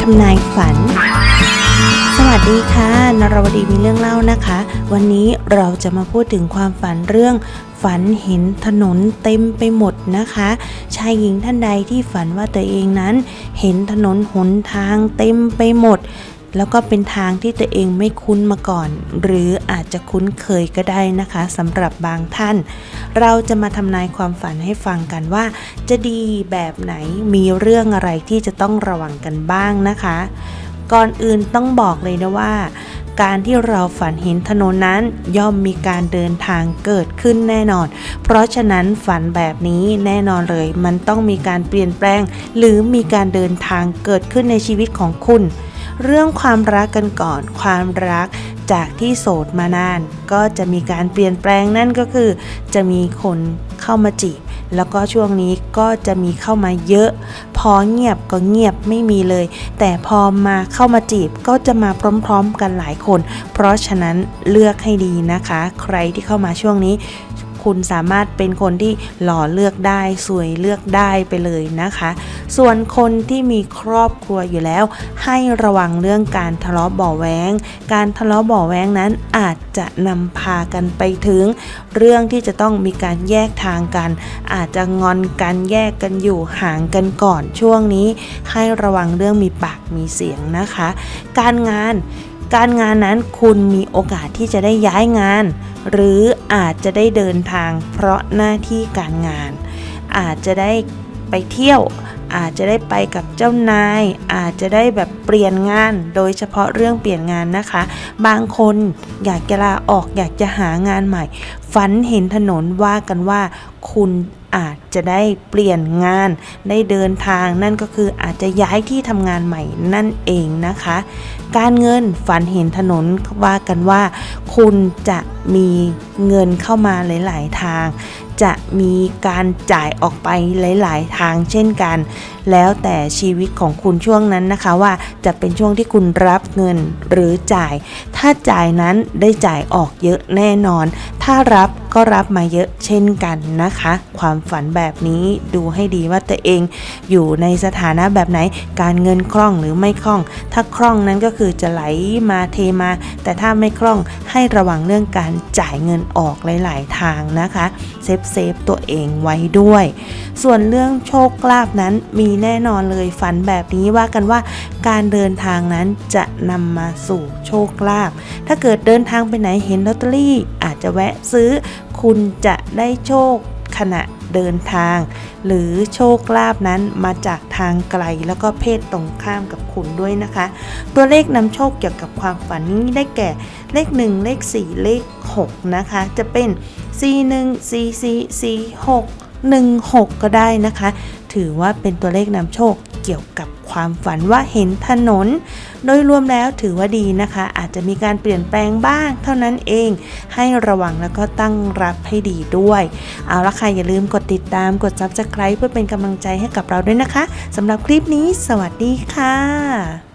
ทำนายฝัน สวัสดีค่ะนรวดีมีเรื่องเล่านะคะ วันนี้เราจะมาพูดถึงความฝันเรื่องฝันเห็นถนนเต็มไปหมดนะคะ ชายหญิงท่านใดที่ฝันว่าตัวเองนั้น เห็นถนนหนทางเต็มไปหมด แล้วก็เป็นทางที่ตัวเองไม่คุ้นมาก่อน หรืออาจจะคุ้นเคยก็ได้นะคะสำหรับบางท่าน เราจะมาทำนายความฝันให้ฟังกันว่า จะดีแบบไหนมีเรื่องอะไรที่จะต้องระวังกันบ้างนะคะ ก่อนอื่นต้องบอกเลยนะว่า การที่เราฝันเห็นถนนนั้นย่อมมีการเดินทางเกิดขึ้นแน่นอน เพราะฉะนั้นฝันแบบนี้แน่นอนเลย มันต้องมีการเปลี่ยนแปลง หรือมีการเดินทางเกิดขึ้นในชีวิตของคุณ เรื่องความรักกันก่อนความรักจากที่โสดมานาน ก็จะมีการเปลี่ยนแปลงนั่นก็คือ จะมีคนเข้ามาจีบ แล้วก็ช่วงนี้ก็จะมีเข้ามาเยอะ พอเงียบก็เงียบไม่มีเลย แต่พอมาเข้ามาจีบก็จะมาพร้อมๆกันหลายคน เพราะฉะนั้นเลือกให้ดีนะคะ ใครที่เข้ามาช่วงนี้ คุณสามารถเป็นคนที่หล่อเลือกได้ สวยเลือกได้ไปเลยนะคะ ส่วนคนที่มีครอบครัวอยู่แล้ว ให้ระวังเรื่องการทะเลาะเบาะแวงการทะเลาะเบาะแวงนั้นอาจจะนำพากันไปถึง เรื่องที่จะต้องมีการแยกทางกัน อาจจะงอนกันแยกกันอยู่ห่างกันก่อนช่วงนี้ ให้ระวังเรื่องมีปากมีเสียงนะคะ การงาน การงานนั้นคุณมีโอกาสที่จะได้ย้ายงาน หรืออาจจะได้เดินทางเพราะหน้าที่การงาน อาจจะได้ไปเที่ยว อาจจะได้ไปกับเจ้านาย อาจจะได้แบบเปลี่ยนงาน โดยเฉพาะเรื่องเปลี่ยนงานนะคะ บางคนอยากจะลาออกอยากจะหางานใหม่ ฝันเห็นถนนว่ากันว่าคุณ อาจจะได้เปลี่ยนงาน ได้เดินทางนั่นก็คืออาจจะย้ายที่ทำงานใหม่นั่นเองนะคะ การเงินฝันเห็นถนนว่ากันว่า คุณจะมีเงินเข้ามาหลาย ๆ ทาง จะมีการจ่ายออกไปหลาย ๆ ทางเช่นกัน แล้วแต่ชีวิตของคุณช่วงนั้นนะคะว่าจะเป็นช่วงที่คุณรับเงินหรือจ่าย ถ้าจ่ายนั้นได้จ่ายออกเยอะแน่นอน ถ้ารับ ก็รับมาเยอะเช่นกันนะคะ ความฝันแบบนี้ดูให้ดีว่าตัวเองอยู่ในสถานะแบบไหนการเงินคล่องหรือไม่คล่อง ถ้าคล่องนั้นก็คือจะไหลมาเทมา แต่ถ้าไม่คล่องให้ระวังเรื่องการจ่ายเงินออกหลาย ๆ ทางนะคะเซฟเซฟตัวเองไว้ด้วย ส่วนเรื่องโชคลาภนั้นมีแน่นอนเลยฝันแบบนี้ว่ากันว่าการเดินทางนั้นจะนำมาสู่โชคลาภถ้าเกิดเดินทางไปไหนเห็นลอตเตอรี่อาจจะแวะซื้อ คุณจะได้โชคขณะเดินทาง หรือโชคลาภนั้นมาจากทางไกลแล้วก็เพศตรงข้ามกับคุณด้วยนะคะ ตัวเลขนำโชคเกี่ยวกับความฝันนี้ได้แก่เลข 1 เลข 4 เลข 6 นะคะ จะเป็น C1 C4 C6 16 ก็ได้นะคะ ถือว่าเป็นตัวเลขนำโชค เกี่ยวกับความฝันว่าเห็นถนน โดยรวมแล้วถือว่าดีนะคะ อาจจะมีการเปลี่ยนแปลงบ้างเท่านั้นเอง ให้ระวังแล้วก็ตั้งรับให้ดีด้วย เอาละค่ะ อย่าลืมกดติดตามกด subscribe เพื่อเป็นกำลังใจให้กับเราด้วยนะคะสำหรับคลิปนี้ สวัสดีค่ะ